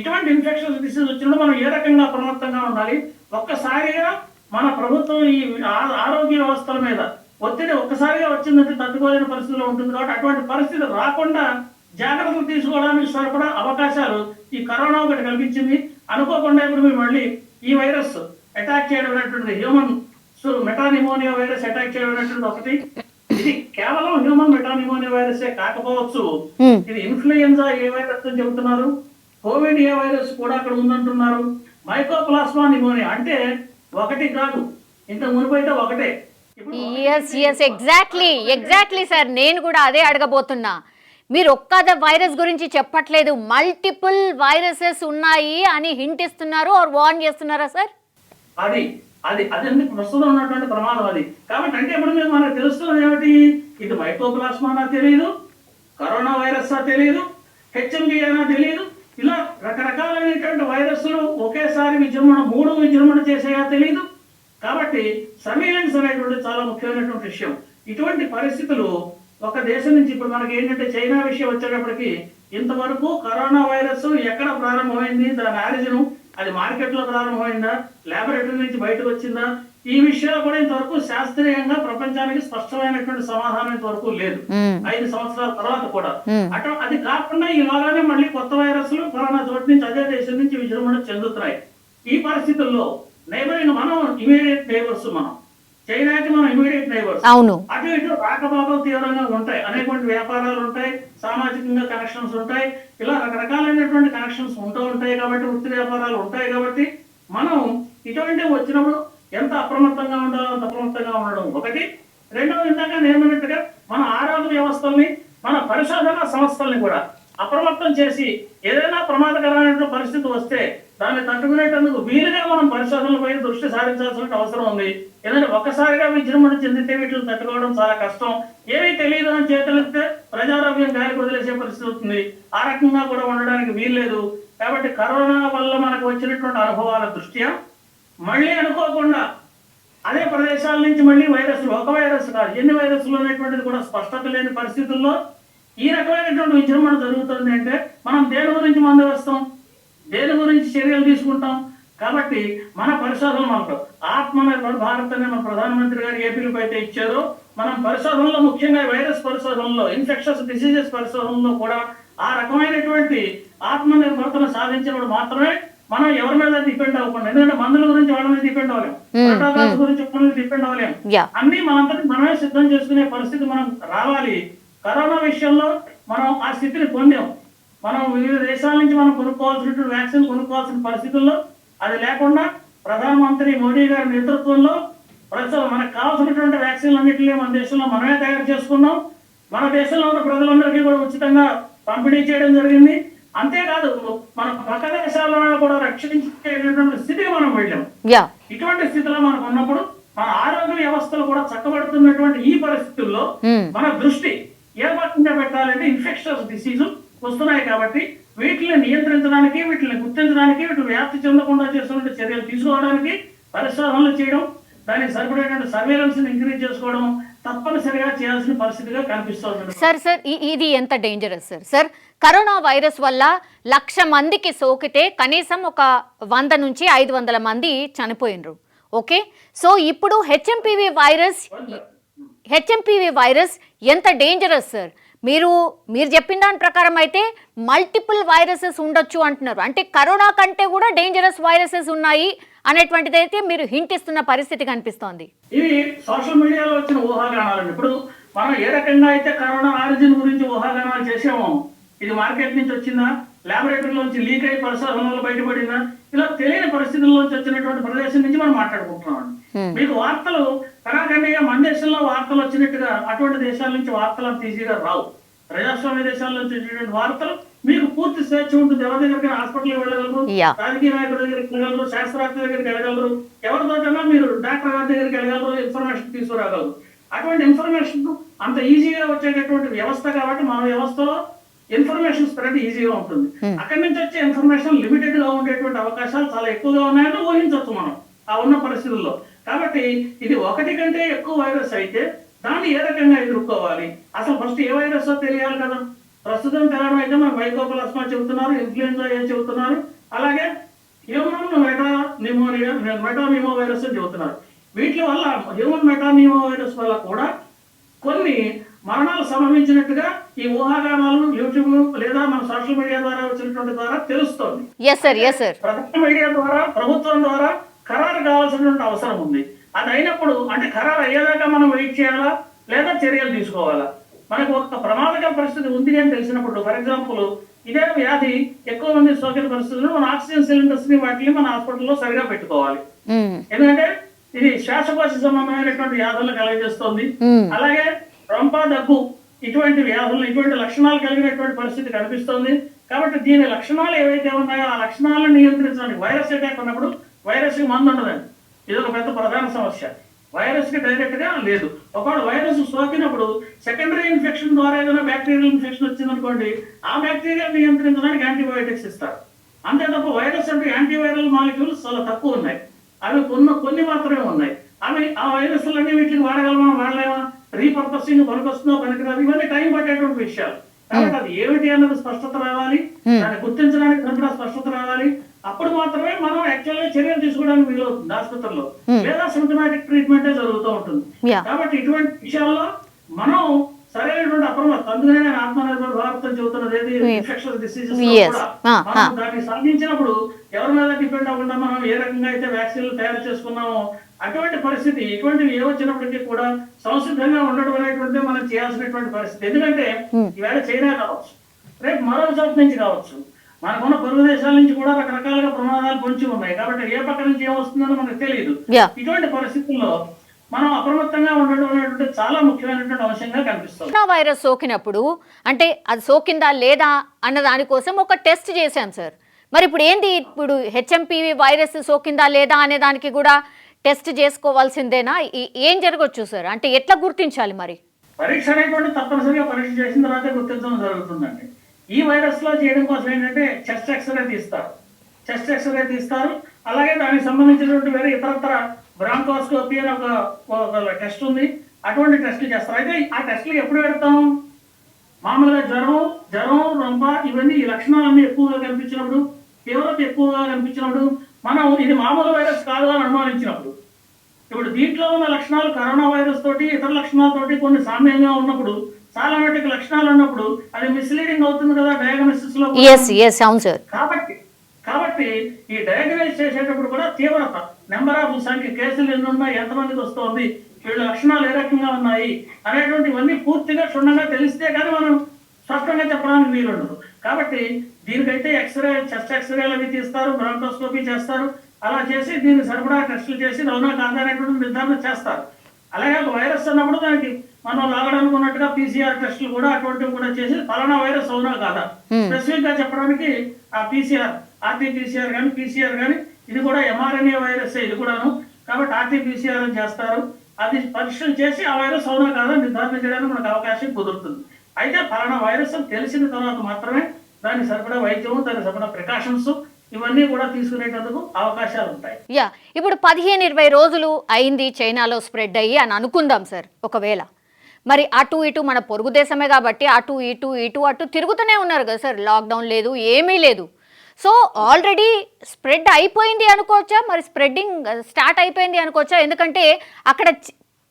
ఇటువంటి ఇన్ఫెక్షన్ డిసీజ్ వచ్చినప్పుడు మనం ఏ రకంగా అప్రమత్తంగా ఉండాలి? ఒక్కసారిగా మన ప్రభుత్వం ఈ ఆరోగ్య వ్యవస్థల మీద ఒత్తిడి ఒక్కసారిగా వచ్చిందంటే తట్టుకోలేని పరిస్థితిలో ఉంటుంది కాబట్టి అటువంటి పరిస్థితి రాకుండా జాగ్రత్తలు తీసుకోవడానికి సరిపడా అవకాశాలు ఈ కరోనా ఒకటి కల్పించింది. అనుకోకుండా ఇప్పుడు మేము మళ్ళీ ఈ వైరస్ అటాక్ చేయడం అనేటువంటిది human so metapneumonia virus attack చేయడం ఒకటి. ఇది కేవలం హ్యూమన్ మెటానిమోనియా వైరసే కాకపోవచ్చు. ఇది ఇన్ఫ్లుయెన్జా ఏ వైరస్ అని చెబుతున్నారు? కోవిడ్ ఏ వైరస్ కూడా అక్కడ ఉందంటున్నారు. మైకోప్లాస్మా నిమోనియా అంటే ఒకటి కాదు. ఇంత మునుపు అయితే ఒకటే. Yes yes exactly exactly sir నేను కూడా అదే అడగబోతున్నా. మీరు ఒక్క వైరస్ గురించి చెప్పట్లేదు. మల్టిపుల్ వైరసెస్ ఉన్నాయి అని హింట్ ఇస్తున్నారు ఆర్ వార్న్ చేస్తున్నారా సార్ అది అది అది అన్ని ప్రస్తుతం ఉన్నటువంటి ప్రమాదం అది. కాబట్టి అంటే ఇప్పుడు మేము మనకు తెలుస్తుంది ఏమిటి? ఇది మైకోప్లాస్మానా తెలియదు కరోనా వైరస్ తెలియదు హెచ్ఎంబి అయినా తెలియదు ఇలా రకరకాలైనటువంటి వైరస్లు ఒకేసారి విజృంభణ మూడు విజృంభణ చేసేయా తెలియదు కాబట్టి సర్వేలెన్స్ అనేటువంటి చాలా ముఖ్యమైనటువంటి విషయం. ఇటువంటి పరిస్థితులు ఒక దేశం నుంచి ఇప్పుడు మనకి ఏంటంటే చైనా విషయం వచ్చేటప్పటికి ఇంతవరకు కరోనా వైరస్ ఎక్కడ ప్రారంభమైంది దాని ఆరిజిన్ అది మార్కెట్లో ప్రారంభమైందా లాబొరేటరీ నుంచి బయటకు వచ్చిందా? ఈ విషయాలు కూడా ఇంతవరకు శాస్త్రీయంగా ప్రపంచానికి స్పష్టమైనటువంటి సమాధానం ఇంతవరకు లేదు. ఐదు సంవత్సరాల తర్వాత కూడా. అటు అది కాకుండా ఇలాగానే మళ్ళీ కొత్త వైరస్లు కరోనా చోటు నుంచి అదే దేశం నుంచి విజృంభణ చెందుతున్నాయి. ఈ పరిస్థితుల్లో నైబరింగ్ మనం ఇమీడియట్ నైబర్స్ మనం. చైనాకి మనం ఇమీడియట్ నైబర్స్ అవును. అటు ఇటు రాకపోకలు తీవ్రంగా ఉంటాయి. అనేటువంటి వ్యాపారాలు ఉంటాయి సామాజికంగా కనెక్షన్స్ ఉంటాయి. ఇలా రకరకాలైనటువంటి కనెక్షన్స్ ఉంటూ ఉంటాయి కాబట్టి వృత్తి వ్యాపారాలు ఉంటాయి కాబట్టి మనం ఇటువంటి వచ్చినప్పుడు ఎంత అప్రమత్తంగా ఉండాలో అంత అప్రమత్తంగా ఉండడం. ఒకటి. రెండవది ఇందాక నేర్మన్నట్టుగా మన ఆరోగ్య వ్యవస్థల్ని మన పరిశోధన సంస్థల్ని కూడా అప్రమత్తం చేసి ఏదైనా ప్రమాదకరమైన పరిస్థితి వస్తే దాన్ని తట్టుకునేటందుకు వీలుగా మనం పరిశోధనలపై దృష్టి సారించాల్సిన అవసరం ఉంది. ఏదంటే ఒక్కసారిగా విజృంభణ చెందితే వీటిని తట్టుకోవడం చాలా కష్టం. ఏమీ తెలియదు అని చేతులెత్తే ప్రజారోగ్యం గాలికి వదిలేసే పరిస్థితి అవుతుంది ఆ రకంగా కూడా ఉండడానికి వీల్లేదు. కాబట్టి కరోనా వల్ల మనకు వచ్చినటువంటి అనుభవాల దృష్ట్యా మళ్ళీ అనుకోకుండా అదే ప్రదేశాల నుంచి మళ్ళీ వైరస్ ఒక వైరస్ కాదు ఎన్ని వైరస్లు అనేటువంటిది కూడా స్పష్టత లేని పరిస్థితుల్లో ఈ రకమైనటువంటి విజృంభణ జరుగుతుంది అంటే మనం దేని గురించి మందు వేస్తాం దేని గురించి చర్యలు తీసుకుంటాం. కాబట్టి మన పరిశోధన మనకు ఆత్మనిర్భర్ భారత్ అనే మన ప్రధానమంత్రి గారు ఏ పిలుపు అయితే ఇచ్చారో మనం పరిశోధనలో ముఖ్యంగా వైరస్ పరిశోధనలో ఇన్ఫెక్షన్స్ డిసీజెస్ పరిశోధనలో కూడా ఆ రకమైనటువంటి ఆత్మనిర్భరతను సాధించినప్పుడు మాత్రమే మనం ఎవరి మీద డిపెండ్ అవ్వకుండా ఎందుకంటే మందుల గురించి వాళ్ళ మీద డిపెండ్ అవ్వలేం. ప్రోటోకాల్స్ గురించి వాళ్ళ మీద డిపెండ్ అవ్వలేం. యా అన్ని మనంతటి మనమే సిద్ధం చేసుకునే పరిస్థితి మనం రావాలి. కరోనా విషయంలో మనం ఆ స్థితిని పొందాం. మనం వివిధ దేశాల నుంచి మనం కొనుక్కోవాల్సినటువంటి వ్యాక్సిన్ కొనుక్కోవాల్సిన పరిస్థితుల్లో అది లేకుండా ప్రధానమంత్రి మోడీ గారి నేతృత్వంలో ప్రస్తుతం మనకు కావాల్సినటువంటి వ్యాక్సిన్లు అన్నింటినీ మన దేశంలో మనమే తయారు చేసుకున్నాం. మన దేశంలో ఉన్న ప్రజలందరికీ కూడా ఉచితంగా పంపిణీ చేయడం జరిగింది. అంతేకాదు మన పక్క దేశాలను కూడా రక్షించేటటువంటి స్థితికి మనం వెళ్ళాం. ఇటువంటి స్థితిలో మనకు ఉన్నప్పుడు మన ఆరోగ్య వ్యవస్థలు కూడా చక్కబడుతున్నటువంటి ఈ పరిస్థితుల్లో. మన దృష్టి ఏ రకంగా పెట్టాలంటే ఇన్ఫెక్షన్స్ డిసీజు వస్తున్నాయి కాబట్టి వీటిని నియంత్రించడానికి వీటిని గుర్తించడానికి వీటిని వ్యాప్తి చెందకుండా చేస్తున్న చర్యలు తీసుకోవడానికి పరిశోధనలు చేయడం దానికి సరిపడేటువంటి సర్వేలెన్స్ ఇంక్రీజ్ చేసుకోవడం తప్పనిసరిగా చేయాల్సిన పరిస్థితిగా కనిపిస్తుంది సార్ సార్ ఇది ఎంత dangerous sir? Sir corona virus వల్ల లక్ష మందికి సోకితే కనీసం ఒక వంద నుంచి ఐదు వందల మంది చనిపోయినరు. ఓకే? సో ఇప్పుడు హెచ్ఎంపివి వైరస్ హెచ్ఎంపివి వైరస్ ఎంత డేంజరస్ సార్? మీరు మీరు చెప్పిన దాని ప్రకారం అయితే మల్టిపుల్ వైరసెస్ ఉండొచ్చు అంటున్నారు. అంటే కరోనా కంటే కూడా డేంజరస్ వైరసెస్ ఉన్నాయి అనేటువంటిది అయితే మీరు హింట్ ఇస్తున్న పరిస్థితి కనిపిస్తోంది. ఇవి సోషల్ మీడియాలో వచ్చిన ఊహాగానాలండి ఇప్పుడు మనం ఏ రకంగా అయితే కరోనా ఆరిజిన్ గురించి ఊహాగానాలు చేసామో ఇది మార్కెట్ నుంచి వచ్చిందా? లాబొరేటరీలో నుంచి లీక్ అయి పరిశోధనలో బయటపడిందా? ఇలా తెలియని పరిస్థితుల్లోంచి వచ్చినటువంటి ప్రదేశం నుంచి మనం మాట్లాడుకుంటున్నాం మీకు వార్తలు కరాఖండిగా మన దేశంలో వార్తలు వచ్చినట్టుగా అటువంటి దేశాల నుంచి వార్తలు అంత ఈజీగా రావు. ప్రజాస్వామ్య దేశాల నుంచి వచ్చేటువంటి వార్తలు మీకు పూర్తి స్వేచ్ఛ ఉంటుంది. ఎవరి దగ్గరికి హాస్పిటల్కి వెళ్ళగలరు. రాజకీయ నాయకుల దగ్గరికి వెళ్ళగలరు? శాస్త్రవేత్త దగ్గరికి వెళ్ళగలరు? ఎవరితోటైనా మీరు డాక్టర్ గారి దగ్గరికి వెళ్ళగలరు? ఇన్ఫర్మేషన్ తీసుకురాగలరు? అటువంటి ఇన్ఫర్మేషన్ అంత ఈజీగా వచ్చేటటువంటి వ్యవస్థ కాబట్టి మన వ్యవస్థలో ఇన్ఫర్మేషన్ స్ప్రెడ్ ఈజీగా ఉంటుంది. అక్కడి నుంచి వచ్చే ఇన్ఫర్మేషన్ లిమిటెడ్గా ఉండేటువంటి అవకాశాలు చాలా ఎక్కువగా ఉన్నాయని ఊహించవచ్చు మనం ఆ ఉన్న పరిస్థితుల్లో. కాబట్టి ఇది ఒకటి కంటే ఎక్కువ వైరస్ అయితే దాన్ని ఏ రకంగా ఎదుర్కోవాలి? అసలు ఫస్ట్ ఏ వైరస్ తెలియాలి కదా? ప్రస్తుతం తెలడం అయితే మనకు వైకోపలస్మా చెబుతున్నారు ఇన్ఫ్లుయెన్జా ఏం చెబుతున్నారు అలాగే human meta pneumonia meta pneumo virus అని చెబుతున్నారు. వీటి వల్ల హ్యూమన్ మెటా నిమో వైరస్ వల్ల కూడా కొన్ని మరణాలు సంభవించినట్టుగా ఈ ఊహాగానాలు యూట్యూబ్ లేదా మన సోషల్ మీడియా ద్వారా వచ్చినటువంటి ద్వారా తెలుస్తోంది. ప్రధాన మీడియా ద్వారా ప్రభుత్వం ద్వారా ఖరారు కావాల్సినటువంటి అవసరం ఉంది. అది అయినప్పుడు అంటే ఖరారు అయ్యేదాకా మనం వెయిట్ చేయాలా? లేదా చర్యలు తీసుకోవాలా? మనకు ఒక ప్రమాదకర పరిస్థితి ఉంది అని తెలిసినప్పుడు ఫర్ ఎగ్జాంపుల్ ఇదే వ్యాధి ఎక్కువ మంది సోకిన పరిస్థితుల్లో మన ఆక్సిజన్ సిలిండర్స్ని వాటిని మన హాస్పిటల్లో సరిగా పెట్టుకోవాలి. ఎందుకంటే ఇది శ్వాసకోశ సంబంధమైనటువంటి వ్యాధులను కలగజేస్తుంది. అలాగే రొంప దగ్గు ఇటువంటి వ్యాధులు ఇటువంటి లక్షణాలు కలిగినటువంటి పరిస్థితి కనిపిస్తుంది. కాబట్టి దీని లక్షణాలు ఏవైతే ఉన్నాయో ఆ లక్షణాలను నియంత్రించడానికి వైరస్ అటాక్ ఉన్నప్పుడు వైరస్కి మందు ఉండదండి. ఇది ఒక పెద్ద ప్రధాన సమస్య. వైరస్కి లేదు. ఒకవేళ వైరస్ సోకినప్పుడు సెకండరీ ఇన్ఫెక్షన్ ద్వారా ఏదైనా బ్యాక్టీరియల్ ఇన్ఫెక్షన్ వచ్చిందనుకోండి ఆ బ్యాక్టీరియా నియంత్రించడానికి యాంటీబయోటిక్స్ ఇస్తారు. అంతే తప్ప వైరస్ అంటే యాంటీవైరల్ మాలిక్యూల్స్ చాలా తక్కువ ఉన్నాయి. అవి కొన్ని కొన్ని మాత్రమే ఉన్నాయి అవి ఆ వైరస్లన్నీ వీటికి వాడగలమా వాడలేమా రీపర్పసింగ్ పనికొస్తుందో పనికిరాదు ఇవన్నీ టైం పట్టేటువంటి విషయాలు కాబట్టి అది ఏమిటి అన్నది స్పష్టత రావాలి దాన్ని గుర్తించడానికి కూడా స్పష్టత రావాలి అప్పుడు మాత్రమే మనం యాక్చువల్గా చర్యలు తీసుకోవడానికి వీలవుతుంది ఆసుపత్రిలో లేదా సిమ్టమాటిక్ ట్రీట్మెంట్ జరుగుతూ ఉంటుంది. కాబట్టి ఇటువంటి విషయాల్లో మనం సరైనటువంటి అప్రమత్తం. అందుకనే నేను ఆత్మనిర్భర్ భారత్ అని చెబుతున్నది ఏది? Infection diseases Yes. Ah, ah. దాన్ని సాధించినప్పుడు ఎవరి మీద డిపెండ్ అవ్వకుండా మనం ఏ రకంగా అయితే వ్యాక్సిన్లు తయారు చేసుకున్నామో అటువంటి పరిస్థితి ఇటువంటివి ఏ వచ్చినప్పటికీ కూడా సంసిద్ధంగా ఉండడం అనేటువంటిది మనం చేయాల్సినటువంటి పరిస్థితి. ఎందుకంటే ఈవేళ చైనా కావచ్చు రేపు మరో చోట నుంచి కావచ్చు. మనకున్న పొరుగు దేశాల నుంచి కూడా రకరకాలుగా ప్రమాదాలు పొంచి ఉన్నాయి. కాబట్టి ఏ పక్క నుంచి ఏమొస్తుందో మనకు తెలియదు. ఇటువంటి పరిస్థితుల్లో మనం అప్రమత్తంగా ఉండడం అనేటువంటి చాలా ముఖ్యమైనటువంటి అంశంగా కనిపిస్తుంది. కరోనా వైరస్ సోకినప్పుడు అంటే అది సోకిందా లేదా అన్న దానికోసం ఒక టెస్ట్ చేశాం సార్. మరి ఇప్పుడు ఏంది? ఇప్పుడు హెచ్ఎంపీవి వైరస్ సోకిందా లేదా అనే దానికి కూడా టెస్ట్ చేసుకోవాల్సిందేనా? ఏం జరగచ్చు సార్? అంటే ఎట్లా గుర్తించాలి మరి? పరీక్ష అనేటువంటి తప్పనిసరిగా పరీక్ష చేసిన తర్వాత గుర్తించడం జరుగుతుందండి. ఈ వైరస్లో చేయడం కోసం ఏంటంటే చెస్ట్ ఎక్స్రే తీస్తారు. చెస్ట్ ఎక్స్రే తీస్తారు. అలాగే దానికి సంబంధించినటువంటి వేరే ఇతరత్ర బ్రాంకోస్కోపీ అని ఒక టెస్ట్ ఉంది. అటువంటి టెస్టులు చేస్తారు. అయితే ఆ టెస్టులు ఎప్పుడు పెడతాం? మామూలుగా జ్వరం జ్వరం రొంప ఇవన్నీ ఈ లక్షణాలన్నీ ఎక్కువగా కనిపించినప్పుడు తీవ్రత ఎక్కువగా కనిపించినప్పుడు మనం ఇది మామూలు వైరస్ కాదు అని అనుమానించినప్పుడు ఇప్పుడు దీంట్లో ఉన్న లక్షణాలు కరోనా వైరస్ తోటి ఇతర లక్షణాలతోటి కొన్ని సామ్యంగా ఉన్నప్పుడు చాలా మటుకు లక్షణాలు ఉన్నప్పుడు అది మిస్లీడింగ్ అవుతుంది కదా డయాగ్నోసిస్లో కూడా. ఎస్ ఎస్ అవును సార్ కాబట్టి కాబట్టి ఈ డయాగ్నైజ్ చేసేటప్పుడు కూడా తీవ్రత నెంబర్ ఆఫ్ సంఖ్య కేసులు ఎన్ని ఉన్నాయి ఎంతమందికి వస్తుంది వీళ్ళ లక్షణాలు ఏ రకంగా ఉన్నాయి అనేటువంటివన్నీ పూర్తిగా క్షుణ్ణంగా తెలిస్తే కానీ మనం స్పష్టంగా చెప్పడానికి వీలుండదు. కాబట్టి దీనికైతే ఎక్స్రే చెస్ట్ ఎక్స్రేలు అవి తీస్తారు బ్రాంకోస్కోపీ చేస్తారు. అలా చేసి దీనికి సరిపడా టెస్టులు చేసి అవునా కాదా అనేటువంటి నిర్ధారణ చేస్తారు. అలాగే ఒక వైరస్ అన్నప్పుడు దానికి మనం లాగడానికి ఉన్నట్టుగా పీసీఆర్ టెస్టులు కూడా అటువంటివి కూడా చేసి ఫలానా వైరస్ అవునా కాదా? స్పెసిఫిక్గా చెప్పడానికి ఆ పీసీఆర్ ఆర్టీపీసీఆర్ కానీ పీసీఆర్ కానీ ఇది కూడా ఎంఆర్ఎన్ఏ వైరస్ ఇది కూడాను. కాబట్టి ఆర్టీపీసీఆర్ అని చేస్తారు. అది పరీక్షలు చేసి ఆ వైరస్ అవునా కాదా నిర్ధారణ చేయడానికి మనకు అవకాశం కుదురుతుంది. అయితే ఫలానా వైరస్ తెలిసిన తర్వాత మాత్రమే దానికి సరిపడా వైద్యం దానికి సరిపడా ప్రికాషన్స్ ఇవన్నీ కూడా తీసుకునేటందుకు అవకాశాలు ఉంటాయి యా ఇప్పుడు పదిహేను ఇరవై రోజులు అయింది చైనాలో స్ప్రెడ్ అయ్యి అని అనుకుందాం సార్ ఒకవేళ. మరి అటు ఇటు మన పొరుగు దేశమే కాబట్టి అటు ఇటు ఇటు అటు తిరుగుతూనే ఉన్నారు కదా సార్ లాక్డౌన్ లేదు ఏమీ లేదు. సో ఆల్రెడీ స్ప్రెడ్ అయిపోయింది అనుకోవచ్చా? మరి స్ప్రెడ్డింగ్ స్టార్ట్ అయిపోయింది అనుకోవచ్చా? ఎందుకంటే అక్కడ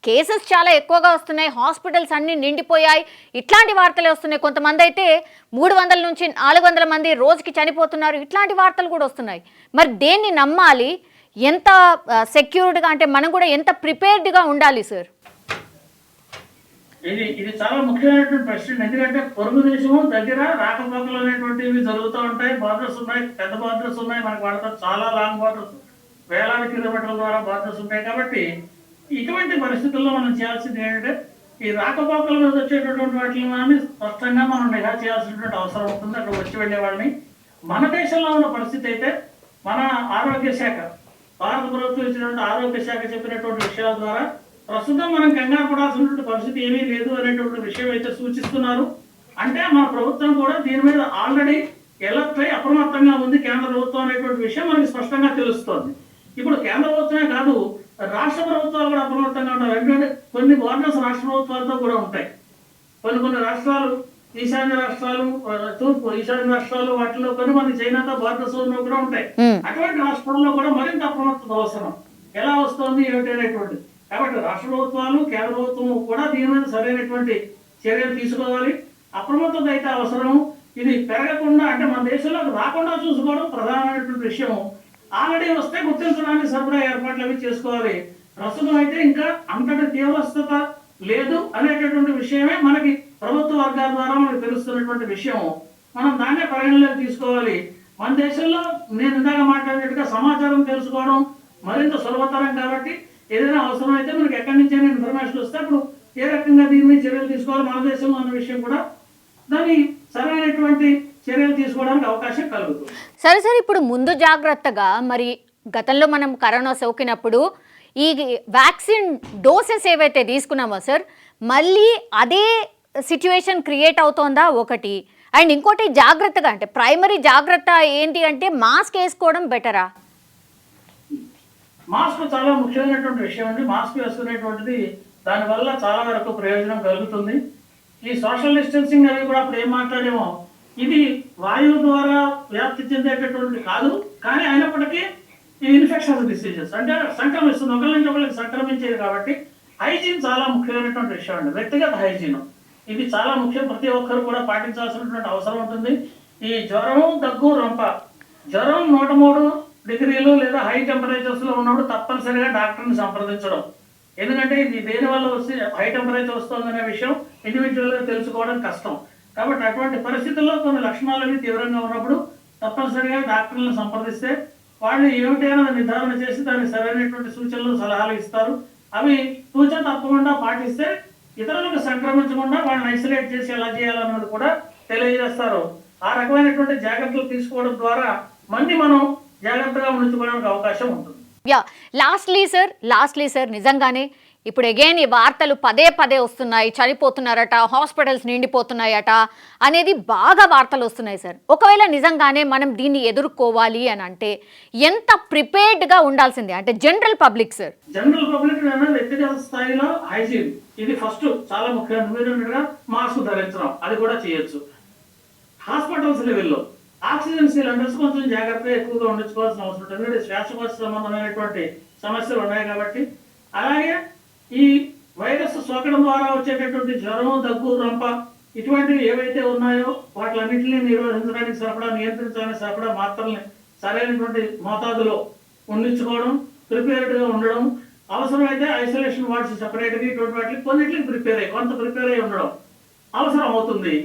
కేసెస్ చాలా ఎక్కువగా వస్తున్నాయి హాస్పిటల్స్ అన్నీ నిండిపోయాయి. ఇట్లాంటి వార్తలే వస్తున్నాయి. కొంతమంది అయితే మూడు వందల నుంచి నాలుగు వందల మంది రోజుకి చనిపోతున్నారు. ఇట్లాంటి వార్తలు కూడా వస్తున్నాయి. మరి దేన్ని నమ్మాలి? ఎంత సెక్యూర్డ్గా అంటే మనం కూడా ఎంత ప్రిపేర్డ్గా ఉండాలి సార్? ఇది ఇది చాలా ముఖ్యమైనటువంటి ప్రశ్న. ఎందుకంటే పొరుగు దేశము దగ్గర రాకపోకలు అనేటువంటివి జరుగుతూ ఉంటాయి. బార్డర్స్ ఉన్నాయి. పెద్ద బార్డర్స్ ఉన్నాయి. మనకు వాళ్ళతో చాలా లాంగ్ బార్డర్స్ వేలాది కిలోమీటర్ల ద్వారా బార్డర్స్ ఉంటాయి కాబట్టి ఇటువంటి పరిస్థితుల్లో మనం చేయాల్సింది ఏంటంటే ఈ రాకపోకల మీద వచ్చేటటువంటి వాటిని మనం స్పష్టంగా మనం నిఘా చేయాల్సినటువంటి అవసరం ఉంటుంది. అక్కడ వచ్చి వెళ్ళే వాళ్ళని. మన దేశంలో ఉన్న పరిస్థితి అయితే మన ఆరోగ్య శాఖ భారత ప్రభుత్వం ఇచ్చినటువంటి ఆరోగ్య శాఖ చెప్పినటువంటి విషయాల ద్వారా ప్రస్తుతం మనం కంగారు పడాల్సినటువంటి పరిస్థితి ఏమీ లేదు అనేటువంటి విషయం అయితే సూచిస్తున్నారు. అంటే మన ప్రభుత్వం కూడా దీని మీద ఆల్రెడీ ఎలర్ట్ అయి అప్రమత్తంగా ఉంది కేంద్ర ప్రభుత్వం అనేటువంటి విషయం మనకి స్పష్టంగా తెలుస్తోంది. ఇప్పుడు కేంద్ర ప్రభుత్వమే కాదు రాష్ట్ర ప్రభుత్వాలు కూడా అప్రమత్తంగా ఉంటారు ఎందుకంటే కొన్ని గవర్నర్స్ రాష్ట్ర ప్రభుత్వాలతో కూడా ఉంటాయి. కొన్ని కొన్ని రాష్ట్రాలు ఈశాన్య రాష్ట్రాలు తూర్పు ఈశాన్య రాష్ట్రాలు వాటిలో కొన్ని మంది చైనాతో బార్డర్స్ కూడా ఉంటాయి. అటువంటి రాష్ట్రాల్లో కూడా మరింత అప్రమత్తత అవసరం. ఎలా వస్తుంది ఏమిటి అనేటువంటి కాబట్టి రాష్ట్ర ప్రభుత్వాలు కేంద్ర ప్రభుత్వం కూడా దీని మీద సరైనటువంటి చర్యలు తీసుకోవాలి. అప్రమత్తత అయితే అవసరం ఇది పెరగకుండా అంటే మన దేశంలోకి రాకుండా చూసుకోవడం ప్రధానమైనటువంటి విషయం ఆల్రెడీ వస్తే గుర్తించడానికి సరిపడా ఏర్పాట్లు అవి చేసుకోవాలి. ప్రస్తుతం అయితే ఇంకా అంతటి తీవ్రస్థత లేదు అనేటటువంటి విషయమే మనకి ప్రభుత్వ వర్గాల ద్వారా మనకు తెలుస్తున్నటువంటి విషయం మనం దాన్నే పరిగణలోకి తీసుకోవాలి. మన దేశంలో నేను ఇందాక మాట్లాడినట్టుగా సమాచారం తెలుసుకోవడం మరింత సులభతరం కాబట్టి ఏదైనా అవసరం అయితే మనకి ఎక్కడి నుంచైనా ఇన్ఫర్మేషన్ వస్తే అప్పుడు ఏ రకంగా దీని మీద చర్యలు తీసుకోవాలి మన దేశంలో అన్న విషయం కూడా దాని సరైనటువంటి చర్యలు తీసుకోవడానికి అవకాశం కలుగుతుంది. సరే సరే ఇప్పుడు ముందు జాగ్రత్తగా మరి గతంలో మనం కరోనా సోకినప్పుడు ఈ వ్యాక్సిన్ డోసెస్ ఏవైతే తీసుకున్నామో సార్ మళ్ళీ అదే సిచ్యువేషన్ క్రియేట్ అవుతోందా ఒకటి? అండ్ ఇంకోటి జాగ్రత్తగా అంటే ప్రైమరీ జాగ్రత్త ఏంటి అంటే మాస్క్ వేసుకోవడం బెటరా? మాస్క్ చాలా ముఖ్యమైనటువంటి విషయం అండి. మాస్క్ వేసుకునేటువంటిది దానివల్ల చాలా వరకు ప్రయోజనం కలుగుతుంది. ఈ సోషల్ డిస్టెన్సింగ్ అవి కూడా అప్పుడు ఏం మాట్లాడేమో ఇది వాయువు ద్వారా వ్యాప్తి చెందేటటువంటి కాదు కానీ అయినప్పటికీ ఈ ఇన్ఫెక్షన్ డిసీజెస్ అంటే సంక్రమిస్తుంది. ఒకరి నుంచి ఒకరికి సంక్రమించేది కాబట్టి హైజీన్ చాలా ముఖ్యమైనటువంటి విషయం అండి. వ్యక్తిగత హైజీన్ ఇది చాలా ముఖ్యం. ప్రతి ఒక్కరు కూడా పాటించాల్సినటువంటి అవసరం ఉంటుంది. ఈ జ్వరం దగ్గు రొంప. జ్వరం నూట మూడు డిగ్రీలు లేదా హై టెంపరేచర్స్లో ఉన్నప్పుడు తప్పనిసరిగా డాక్టర్ని సంప్రదించడం. ఎందుకంటే ఇది దేని వల్ల వస్తే హై టెంపరేచర్ వస్తుందనే విషయం ఇండివిజువల్గా తెలుసుకోవడం కష్టం. కాబట్టి అటువంటి పరిస్థితుల్లో కొన్ని లక్షణాలు అవి తీవ్రంగా ఉన్నప్పుడు తప్పనిసరిగా డాక్టర్లను సంప్రదిస్తే వాళ్ళు ఏమిటి అన్నది నిర్ధారణ చేసి దానికి సరైనటువంటి సూచనలు సలహాలు ఇస్తారు. అవి సూచన తప్పకుండా పాటిస్తే ఇతరులకు సంక్రమించకుండా వాళ్ళని ఐసోలేట్ చేసి ఎలా చేయాలన్నది కూడా తెలియజేస్తారు. ఆ రకమైనటువంటి జాగ్రత్తలు తీసుకోవడం ద్వారా మంది మనం జాగ్రత్తగా ఉంచుకోవడానికి అవకాశం ఉంటుంది. Yeah lastly sir lastly sir నిజంగానే ఇప్పుడు అగైన్ ఈ వార్తలు పదే పదే వస్తున్నాయి చనిపోతున్నారట హాస్పిటల్స్ నిండిపోతున్నాయట అనేది బాగా వార్తలు వస్తున్నాయి సార్. ఒకవేళ నిజంగానే మనం దీన్ని ఎదుర్కోవాలి అని అంటే ఎంత ప్రిపేర్డ్గా ఉండాల్సిందే? అంటే general public sir. General public వ్యక్తిగత స్థాయిలో హైజీన్ ఇది ఫస్ట్ చాలా ముఖ్యమైన మీరు మాస్క్ ధరించడం అది కూడా చేయొచ్చు. హాస్పిటల్స్ లెవెల్లో ఆక్సిజన్ సిలిండర్స్ కొంచెం జాగ్రత్తగా ఎక్కువగా ఉండించుకోవాల్సిన అవసరం ఉంటుంది. శ్వాసకోశ సంబంధమైనటువంటి సమస్యలు ఉన్నాయి కాబట్టి అలాగే ఈ వైరస్ సోకడం ద్వారా వచ్చేటటువంటి జ్వరం దగ్గు రంప ఇటువంటివి ఏవైతే ఉన్నాయో వాటిలన్నింటినీ నిర్వహించడానికి సరఫరా నియంత్రించడానికి సరఫరా మాత్రల్ని సరైనటువంటి మోతాదులో ఉండించుకోవడం ప్రిపేర్డ్గా ఉండడం అవసరమైతే ఐసోలేషన్ వార్డ్స్ సెపరేట్గా ఇటువంటి వాటికి కొన్నింటికి ప్రిపేర్ అయ్యి కొంత ప్రిపేర్ అయ్యి ఉండడం అవసరం అవుతుంది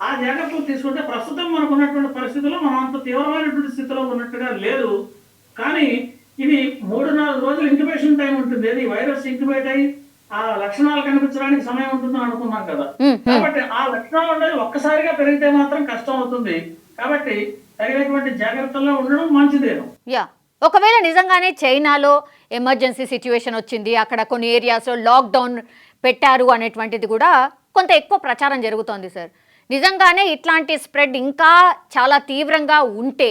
ఆ జాగ్రత్తలు తీసుకుంటే ప్రస్తుతం మనకు ఉన్నటువంటి పరిస్థితుల్లో మనం అంత తీవ్రమైనటువంటి స్థితిలో ఉన్నట్టుగా లేదు. కానీ ఇది మూడు నాలుగు రోజులు ఇంక్యుబేషన్ టైం ఉంటుంది. ఏది వైరస్ ఇంక్యుబేట్ అయ్యి ఆ లక్షణాలు కనిపించడానికి సమయం ఉంటుందని అనుకున్నాం కదా. కాబట్టి ఆ లక్షణాలు అనేది ఒక్కసారిగా పెరిగితే మాత్రం కష్టం అవుతుంది. కాబట్టి తగినటువంటి జాగ్రత్తల్లో ఉండడం మంచిదేను యా. ఒకవేళ నిజంగానే చైనాలో ఎమర్జెన్సీ సిచ్యువేషన్ వచ్చింది అక్కడ కొన్ని ఏరియాస్లో లాక్డౌన్ పెట్టారు అనేటువంటిది కూడా కొంత ఎక్కువ ప్రచారం జరుగుతోంది సార్. నిజంగానే ఇట్లాంటి స్ప్రెడ్ ఇంకా చాలా తీవ్రంగా ఉంటే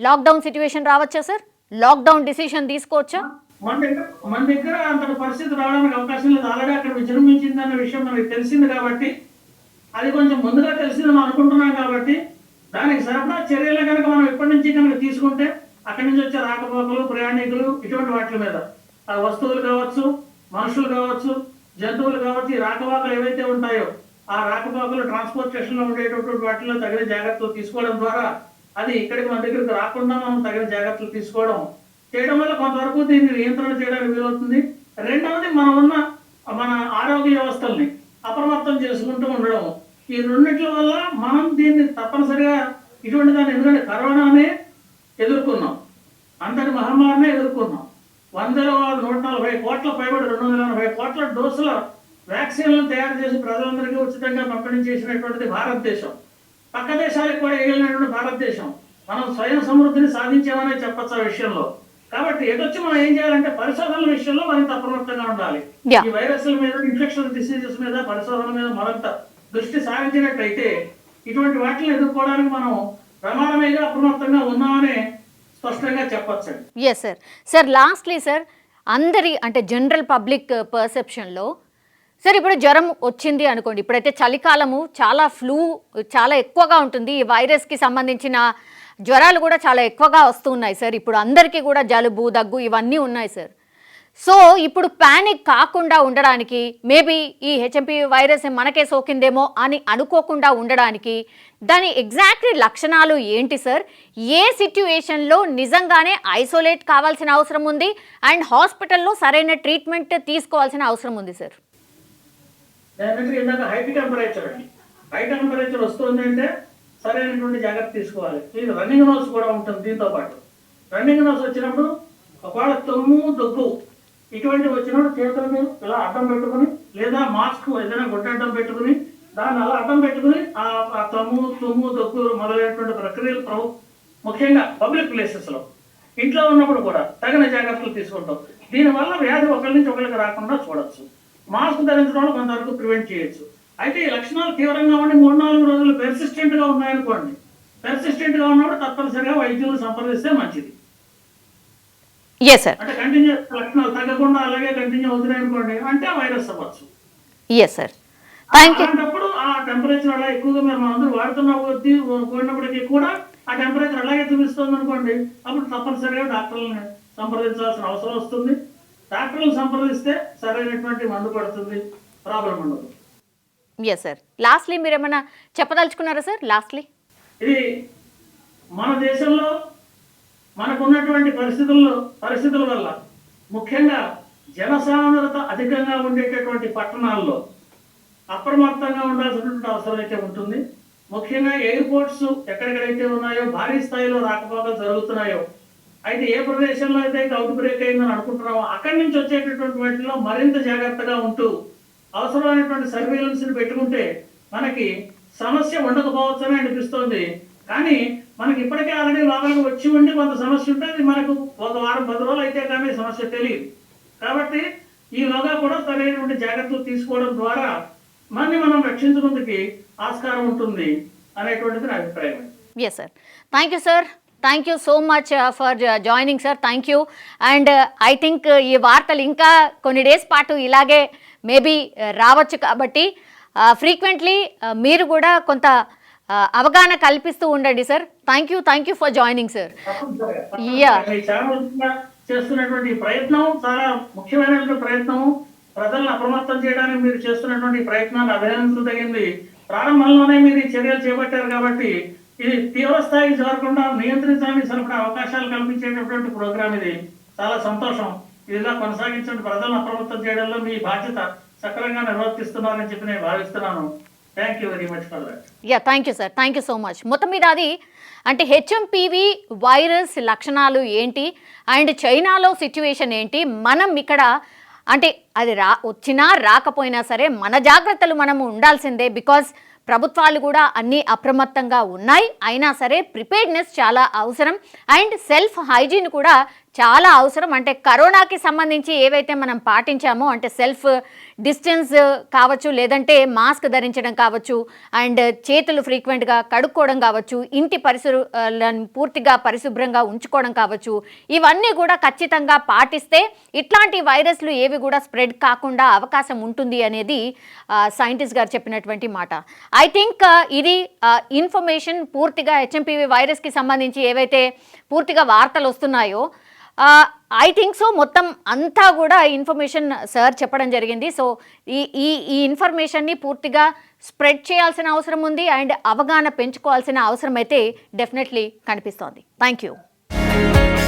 లాక్డౌన్ సిచ్యువేషన్ రావచ్చా సార్? లాక్డౌన్ డిసిషన్ తీసుకోవచ్చా? మన దగ్గర మన దగ్గర అంతటి పరిస్థితి రావడానికి అవకాశం లేదు. ఆల్రెడీ అక్కడ విజృంభించిందన్న విషయం మనకి తెలిసింది కాబట్టి అది కొంచెం ముందుగా తెలిసిందని అనుకుంటున్నాం కాబట్టి దానికి సరఫరా చర్యలు కనుక మనం ఇప్పటి నుంచి కనుక తీసుకుంటే అక్కడి నుంచి వచ్చే రాకపోకలు ప్రయాణికులు ఇటువంటి వాటి మీద. ఆ వస్తువులు కావచ్చు మనుషులు కావచ్చు జంతువులు కావచ్చు ఈ రాకపోకలు ఏవైతే ఉంటాయో ఆ రాకపోకలు ట్రాన్స్పోర్టేషన్లో ఉండేటటువంటి వాటిలో తగిన జాగ్రత్తలు తీసుకోవడం ద్వారా అది ఇక్కడికి మన దగ్గరికి రాకుండా మనం తగిన జాగ్రత్తలు తీసుకోవడం చేయడం వల్ల కొంతవరకు దీన్ని నియంత్రణ చేయడానికి వీలవుతుంది. రెండవది మనం ఉన్న మన ఆరోగ్య వ్యవస్థల్ని అప్రమత్తం చేసుకుంటూ ఉండడం ఈ రెండిట్ల వల్ల మనం దీన్ని తప్పనిసరిగా ఇటువంటి దాన్ని ఎందుకంటే కరోనానే ఎదుర్కొన్నాం. అంతటి మహమ్మారినే ఎదుర్కొన్నాం. వందల నూట నలభై కోట్ల పైబడి రెండు వందల ఎనభై కోట్ల డోసుల వ్యాక్సిన్లను తయారు చేసి ప్రజలందరికీ ఉచితంగా పంపిణీ చేసినటువంటిది భారతదేశం. పక్క దేశాలకు కూడా వేయగలిగినటువంటి భారతదేశం. మనం స్వయం సమృద్ధిని సాధించామనే చెప్పచ్చు ఆ విషయంలో. కాబట్టి ఎటొచ్చి మనం ఏం చేయాలంటే పరిశోధనల విషయంలో మరింత అప్రమత్తంగా ఉండాలి. ఈ వైరస్ల మీద ఇన్ఫెక్షన్ డిసీజెస్ మీద పరిశోధన మీద మరింత దృష్టి సారించినట్టయితే ఇటువంటి వాటిని ఎదుర్కోవడానికి మనం ప్రమాణమేగా అప్రమత్తంగా ఉన్నామని స్పష్టంగా చెప్పొచ్చండి. Yes sir sir lastly sir అందరి అంటే జనరల్ పబ్లిక్ పర్సెప్షన్లో సార్ ఇప్పుడు జ్వరం వచ్చింది అనుకోండి. ఇప్పుడైతే చలికాలము చాలా ఫ్లూ చాలా ఎక్కువగా ఉంటుంది. ఈ వైరస్కి సంబంధించిన జ్వరాలు కూడా చాలా ఎక్కువగా వస్తున్నాయి సార్. ఇప్పుడు అందరికీ కూడా జలుబు దగ్గు ఇవన్నీ ఉన్నాయి సార్. సో ఇప్పుడు ప్యానిక్ కాకుండా ఉండడానికి మేబీ ఈ హెచ్ఎంపి వైరస్ మనకే సోకిందేమో అని అనుకోకుండా ఉండడానికి దాని ఎగ్జాక్ట్లీ లక్షణాలు ఏంటి సార్? ఏ సిట్యుయేషన్లో నిజంగానే ఐసోలేట్ కావాల్సిన అవసరం ఉంది? అండ్ హాస్పిటల్లో సరైన ట్రీట్మెంట్ తీసుకోవాల్సిన అవసరం ఉంది సార్. దానికి ఇందాక హై టెంపరేచర్ అండి. హై టెంపరేచర్ వస్తుంది అంటే సరైనటువంటి జాగ్రత్త తీసుకోవాలి. ఇది రన్నింగ్ నోస్ కూడా ఉంటుంది దీంతో పాటు. రన్నింగ్ నోస్ వచ్చినప్పుడు ఒకవేళ తొమ్ము దగ్గు ఇటువంటివి వచ్చినప్పుడు చేతుల మీరు ఇలా అడ్డం పెట్టుకుని లేదా మాస్క్ ఏదైనా గుడ్డడ్డం పెట్టుకుని దాన్ని అలా అడ్డం పెట్టుకుని ఆ తమ్ము తుమ్ము దగ్గు మొదలైనటువంటి ప్రక్రియలు ప్రభు ముఖ్యంగా పబ్లిక్ ప్లేసెస్లో ఇంట్లో ఉన్నప్పుడు కూడా తగిన జాగ్రత్తలు తీసుకుంటాం. దీనివల్ల వ్యాధి ఒకరి నుంచి ఒకరికి రాకుండా చూడొచ్చు. మాస్క్ ధరించడం కొంతవరకు ప్రివెంట్ చేయొచ్చు. అయితే ఈ లక్షణాలు తీవ్రంగా ఉండి మూడు నాలుగు రోజులు పెర్సిస్టెంట్గా ఉన్నాయనుకోండి పెర్సిస్టెంట్గా ఉన్నప్పుడు తప్పనిసరిగా వైద్యులు సంప్రదిస్తే మంచిది. అంటే కంటిన్యూ లక్షణాలు తగ్గకుండా అలాగే కంటిన్యూ అవుతున్నాయి అనుకోండి అంటే వైరస్ అవ్వచ్చు. ఎస్ సార్ అలాంటప్పుడు ఆ టెంపరేచర్ అలా ఎక్కువగా మీరు అందరూ వాడుతున్న కొద్దీ పోయినప్పటికీ కూడా ఆ టెంపరేచర్ అలాగే చూపిస్తుంది అనుకోండి అప్పుడు తప్పనిసరిగా డాక్టర్లను సంప్రదించాల్సిన అవసరం వస్తుంది. డాక్టర్లను సంప్రదిస్తే సరైనటువంటి మందు పడుతుంది ప్రాబ్లం ఉండదు. ఎస్ సార్ లాస్ట్లీ మీరు ఏమైనా చెప్పదలుచుకున్నారా సార్ లాస్ట్లీ ఇది మన దేశంలో మనకున్నటువంటి పరిస్థితుల్లో పరిస్థితుల వల్ల ముఖ్యంగా జనసాంద్రత అధికంగా ఉండేటటువంటి పట్టణాల్లో అప్రమత్తంగా ఉండాల్సినటువంటి అవసరం అయితే ఉంటుంది. ముఖ్యంగా ఎయిర్పోర్ట్స్ ఎక్కడెక్కడైతే ఉన్నాయో భారీ స్థాయిలో రాకపోకలు జరుగుతున్నాయో అయితే ఏ ప్రదేశంలో అయితే అవుట్ బ్రేక్ అయిందని అనుకుంటున్నామో అక్కడి నుంచి వచ్చేటటువంటి వాటిలో మరింత జాగ్రత్తగా ఉంటూ అవసరమైనటువంటి సర్వేలెన్స్ని పెట్టుకుంటే మనకి సమస్య ఉండకపోవచ్చని అనిపిస్తోంది. కానీ మనకి ఇప్పటికే ఆల్రెడీ లోపలికి వచ్చి ఉండి కొంత సమస్య ఉంటే అది మనకు ఒక వారం పది రోజులు అయితే కానీ సమస్య తెలియదు. కాబట్టి ఈలోగా కూడా సరైనటువంటి జాగ్రత్తలు తీసుకోవడం ద్వారా మనని మనం రక్షించుకుందుకి ఆస్కారం ఉంటుంది అనేటువంటిది నా అభిప్రాయం. Yes sir thank you sir thank you so much for joining sir thank you and I think ఈ వార్తలు ఇంకా కొన్ని డేస్ పాటు ఇలాగే మేబీ uh, రావచ్చు కాబట్టి uh, ఫ్రీక్వెంట్లీ uh, మీరు కూడా కొంత అవగాహన కల్పిస్తూ ఉండండి sir thank you thank you for joining sir తప్పనిసరిగా. చేస్తున్నటువంటి ప్రయత్నం చాలా ముఖ్యమైనటువంటి ప్రయత్నం. ప్రజలను అప్రమత్తం చేయడానికి మీరు చేస్తున్నటువంటి ఈ ప్రయత్నాన్ని అభినందించదగింది ప్రారంభంలోనే మీరు ఈ చర్యలు చేపట్టారు కాబట్టి ఇది తీవ్రస్థాయికి చేరకుండా నియంత్రించడానికి సరిపడే అవకాశాలు కల్పించేటటువంటి ప్రోగ్రాం ఇది. చాలా సంతోషం. ఇదిలా కొనసాగించండి. ప్రజలను అప్రమత్తం చేయడంలో మీ బాధ్యత సక్రమంగా నిర్వర్తిస్తున్నారని చెప్పి నేను భావిస్తున్నాను. Thank you very much for that yeah thank you sir thank you so much మొత్తం మీద అది అంటే హెచ్ఎంపివి వైరస్ లక్షణాలు ఏంటి? అండ్ చైనాలో సిచ్యువేషన్ ఏంటి? మనం ఇక్కడ అంటే అది రా వచ్చినా రాకపోయినా సరే మన జాగ్రత్తలు మనం ఉండాల్సిందే బికాజ్ ప్రభుత్వాలు కూడా అన్నీ అప్రమత్తంగా ఉన్నాయి. అయినా సరే ప్రిపేర్డ్నెస్ చాలా అవసరం. అండ్ సెల్ఫ్ హైజీన్ కూడా చాలా అవసరం. అంటే కరోనాకి సంబంధించి ఏవైతే మనం పాటించామో అంటే సెల్ఫ్ డిస్టెన్స్ కావచ్చు లేదంటే మాస్క్ ధరించడం కావచ్చు అండ్ చేతులు ఫ్రీక్వెంట్గా కడుక్కోవడం కావచ్చు ఇంటి పరిసరాలను పూర్తిగా పరిశుభ్రంగా ఉంచుకోవడం కావచ్చు ఇవన్నీ కూడా ఖచ్చితంగా పాటిస్తే ఇట్లాంటి వైరస్లు ఏవి కూడా స్ప్రెడ్ కాకుండా అవకాశం ఉంటుంది అనేది సైంటిస్ట్ గారు చెప్పినటువంటి మాట. ఐ థింక్ ఇది ఇన్ఫర్మేషన్ పూర్తిగా హెచ్ఎంపీవి వైరస్కి సంబంధించి ఏవైతే పూర్తిగా వార్తలు వస్తున్నాయో ఐ థింక్ సో మొత్తం అంతా కూడా ఇన్ఫర్మేషన్ సార్ చెప్పడం జరిగింది. సో ఈ ఈ ఈ ఇన్ఫర్మేషన్ని పూర్తిగా స్ప్రెడ్ చేయాల్సిన అవసరం ఉంది. అండ్ అవగాహన పెంచుకోవాల్సిన అవసరం అయితే డెఫినెట్లీ కనిపిస్తోంది. Thank you